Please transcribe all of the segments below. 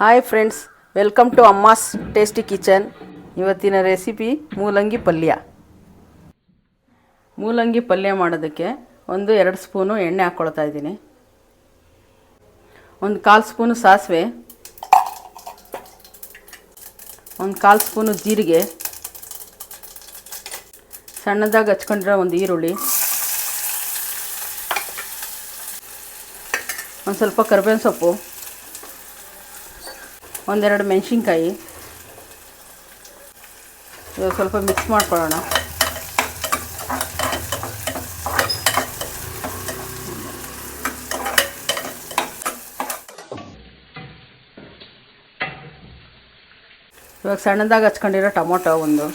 Hi friends welcome to Amma's tasty kitchen ಇವತ್ತಿನ recipe ಮೂಲಂಗಿ ಪಲ್ಯ. ಮೂಲಂಗಿ ಪಲ್ಯ ಮಾಡೋದಕ್ಕೆ ಒಂದು ಎರಡು ಸ್ಪೂನು ಎಣ್ಣೆ ಹಾಕ್ಕೊಳ್ತಾ ಇದ್ದೀನಿ. ಒಂದು ಕಾಲು ಸ್ಪೂನು ಸಾಸಿವೆ. ಒಂದು ಕಾಲು ಸ್ಪೂನು ಜೀರಿಗೆ. ಸಣ್ಣದಾಗಿ ಹಚ್ಕೊಂಡಿರೋ ಒಂದು ಈರುಳ್ಳಿ. ಒಂದು ಸ್ವಲ್ಪ ಕರಿಬೇವಿನ ಸೊಪ್ಪು. ಒಂದೆರಡು ಮೆಣಸಿನ್ಕಾಯಿ. ಇವಾಗ ಸ್ವಲ್ಪ ಮಿಕ್ಸ್ ಮಾಡ್ಕೊಳ್ಳೋಣ. ಇವಾಗ ಸಣ್ಣದಾಗಿ ಹಚ್ಕೊಂಡಿರೋ ಟೊಮೊಟೊ ಒಂದು.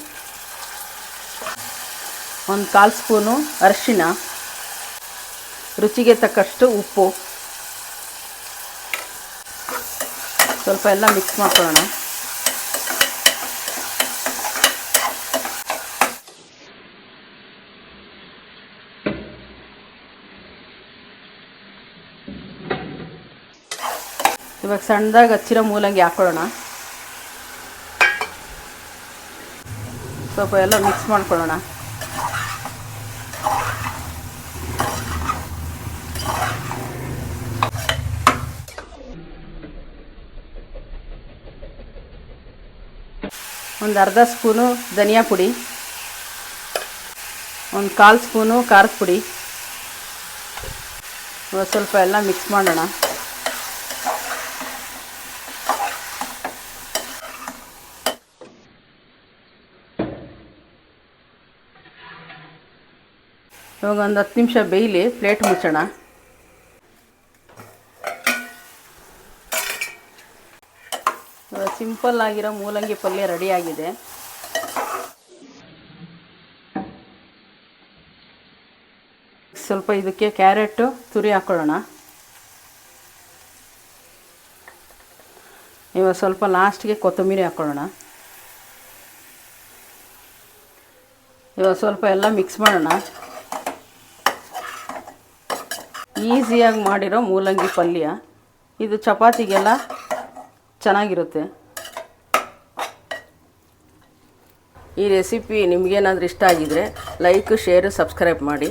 ಒಂದು ಕಾಲು ಸ್ಪೂನು ಅರಿಶಿನ ರುಚಿಗೆ ತಕ್ಕಷ್ಟು ಉಪ್ಪು. ಸ್ವಲ್ಪ ಎಲ್ಲ ಮಿಕ್ಸ್ ಮಾಡ್ಕೊಳ್ಳೋಣ. ಇವಾಗ ಸಣ್ಣದಾಗಿ ಹಚ್ಚಿರೋ ಮೂಲಂಗಿ ಹಾಕೊಳ್ಳೋಣ ಸ್ವಲ್ಪ ಎಲ್ಲ ಮಿಕ್ಸ್ ಮಾಡ್ಕೊಳ್ಳೋಣ. ಒಂದು ಅರ್ಧ ಸ್ಪೂನು ಧನಿಯಾ ಪುಡಿ, ಒಂದು ಕಾಲು ಸ್ಪೂನು ಖಾರದ ಪುಡಿ. ಸ್ವಲ್ಪ ಎಲ್ಲ ಮಿಕ್ಸ್ ಮಾಡೋಣ. ಇವಾಗ ಒಂದು ಹತ್ತು ನಿಮಿಷ ಬೇಯಲಿ ಪ್ಲೇಟ್ ಮುಚ್ಚೋಣ. ಸಿಂಪಲ್ ಆಗಿರೋ ಮೂಲಂಗಿ ಪಲ್ಯ ರೆಡಿಯಾಗಿದೆ ಸ್ವಲ್ಪ ಇದಕ್ಕೆ ಕ್ಯಾರೆಟು ತುರಿ ಹಾಕೊಳ್ಳೋಣ. ಇವಾಗ ಸ್ವಲ್ಪ ಲಾಸ್ಟ್ಗೆ ಕೊತ್ತಂಬರಿ ಹಾಕೊಳ್ಳೋಣ. ಇವಾಗ ಸ್ವಲ್ಪ ಎಲ್ಲ ಮಿಕ್ಸ್ ಮಾಡೋಣ. ಈಸಿಯಾಗಿ ಮಾಡಿರೋ ಮೂಲಂಗಿ ಪಲ್ಯ. ಇದು ಚಪಾತಿಗೆಲ್ಲ ಚೆನ್ನಾಗಿರುತ್ತೆ. ಈ ರೆಸಿಪಿ ನಿಮಗೇನಾದರೂ ಇಷ್ಟ ಆಗಿದರೆ ಲೈಕ್ ಶೇರು ಸಬ್ಸ್ಕ್ರೈಬ್ ಮಾಡಿ.